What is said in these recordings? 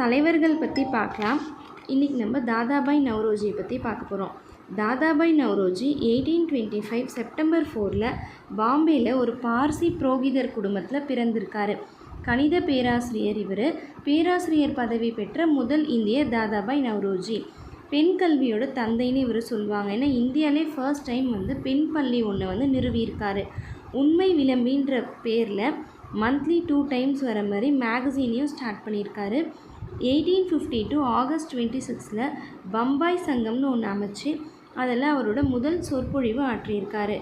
தலைவர்கள் பற்றி பார்க்கலாம் இன்றைக்கி நம்ம தாதாபாய் நவ்ரோஜியை பற்றி பார்க்க போகிறோம் Dadabhai Naoroji eighteen twenty five September ஃபோரில் பாம்பேயில் ஒரு பார்சி புரோகிதர் குடும்பத்தில் பிறந்திருக்காரு. கணித பேராசிரியர் இவர். பேராசிரியர் பதவி பெற்ற முதல் இந்தியர் தாதாபாய் நவ்ரோஜி. பெண் கல்வியோட தந்தைன்னு இவர் சொல்லுவாங்க. ஏன்னா இந்தியாவிலே ஃபர்ஸ்ட் டைம் வந்து பெண் பள்ளி ஒன்று வந்து நிறுவியிருக்காரு. உண்மை விளம்பின்ற பேரில் மந்த்லி டூ டைம்ஸ் வர மாதிரி மேகசீனையும் ஸ்டார்ட் பண்ணியிருக்காரு. Eighteen fifty two August twenty சிக்ஸில் பம்பாய் சங்கம்னு ஒன்று அமைச்சு அதில் அவரோட முதல் சொற்பொழிவு ஆற்றியிருக்காரு.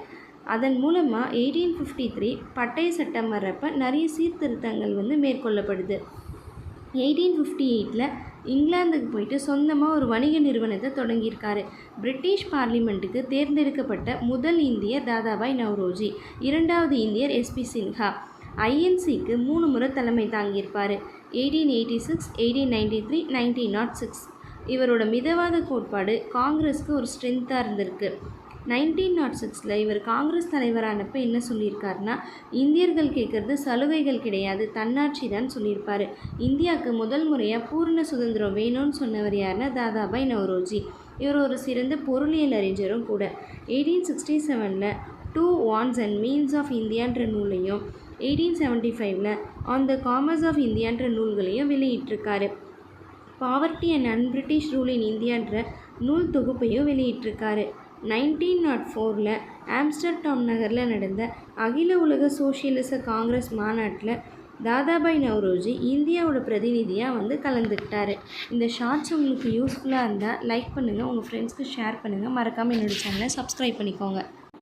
அதன் மூலமாக எயிட்டீன் ஃபிஃப்டி த்ரீ பட்டய சட்டம் வர்றப்ப நிறைய சீர்திருத்தங்கள் வந்து மேற்கொள்ளப்படுது. எயிட்டீன் ஃபிஃப்டி எயிட்டில் இங்கிலாந்துக்கு போயிட்டு சொந்தமாக ஒரு வணிக நிறுவனத்தை தொடங்கியிருக்காரு. பிரிட்டிஷ் பார்லிமெண்ட்டுக்கு தேர்ந்தெடுக்கப்பட்ட முதல் இந்தியர் தாதாபாய் நவ்ரோஜி இரண்டாவது இந்தியர் எஸ்பி சின்ஹா. ஐஎன்சிக்கு மூணு முறை தலைமை தாங்கியிருப்பார். Eighteen eighty six eighteen ninety three nineteen naught six. இவரோட மிதவாத கோட்பாடு காங்கிரஸ்க்கு ஒரு ஸ்ட்ரென்த்தாக இருந்திருக்கு. நைன்டீன் நாட் சிக்ஸில் இவர் காங்கிரஸ் தலைவரானப்போ என்ன சொல்லியிருக்காருன்னா இந்தியர்கள் கேட்குறது சலுகைகள் கிடையாது தன்னாட்சி தான் சொல்லியிருப்பார். இந்தியாவுக்கு முதல் முறையாக பூர்ண சுதந்திரம் வேணும்னு சொன்னவர் யாருன்னா தாதாபாய் நவரோஜி. இவர் ஒரு சிறந்த பொருளியல் அறிஞரும் கூட. எயிட்டீன் சிக்ஸ்டி செவனில் the wants and means of இந்தியான்ற நூலையும் எயிட்டீன் செவன்ட்டி ஃபைவ்ல ஆன் த காமர்ஸ் ஆஃப் இந்தியான்ற நூல்களையும் வெளியிட்டிருக்காரு. Poverty and un British rule in இந்தியான்ற நூல் தொகுப்பையும் வெளியிட்டிருக்காரு. நைன்டீன் நாட் ஃபோரில் ஆம்ஸ்டர்டாம் நகரில் நடந்த அகில உலக சோஷியலிச காங்கிரஸ் மாநாட்டில் தாதாபாய் நவ்ரோஜி இந்தியாவோட பிரதிநிதியாக வந்து கலந்துக்கிட்டாரு. இந்த ஷார்ட்ஸ் உங்களுக்கு யூஸ்ஃபுல்லாக இருந்தால் லைக் பண்ணுங்கள் உங்கள் ஃப்ரெண்ட்ஸ்க்கு ஷேர் பண்ணுங்கள் மறக்காமல் என்னோடய சேனலை சப்ஸ்கிரைப் பண்ணிக்கோங்க.